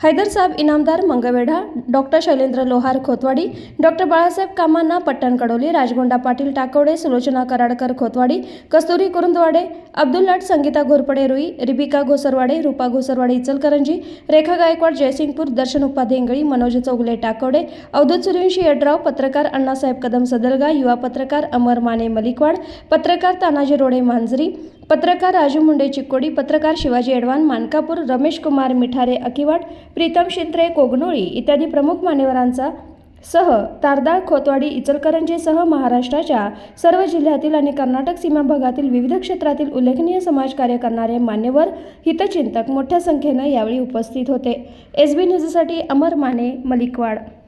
Haider Saheb Inamdar Mangalvedha doctor Shailendra Lohar Khotwadi doctor Balasaheb कामांना पट्टण कडोली राजगोंडा पाटील टाकवडे सुलोचना कराडकर खोतवाडी कस्तुरी Kurundwade Abdul Lat Sangeeta Ghorpade Rui Rebecca Ghosarwade Rupa Ghosarwade Ichalkaranji Rekha Gaikwad Jaysingpur Darshan Upadhye Manoj Chougule Takwade Avadhoot Suryavanshi Yadrav पत्रकार अण्णासाहेब कदम सदरगा युवा पत्रकार अमर माने मलिकवाड पत्रकार तानाजी रोडे मांजरी पत्रकार राजू मुंडे चिकोडी पत्रकार शिवाजी एडवान मानकापूर रमेश कुमार मिठारे अकिवाट प्रीतम शिंत्रे कोगनोळी इत्यादी प्रमुख मान्यवरांचा सह तारदाळ खोतवाडी इचलकरंजीसह महाराष्ट्राच्या सर्व जिल्ह्यातील आणि कर्नाटक सीमा भागातील विविध क्षेत्रातील उल्लेखनीय समाजकार्य करणारे मान्यवर हितचिंतक मोठ्या संख्येनं यावेळी उपस्थित होते. एस बी न्यूजसाठी अमर माने मलिकवाड.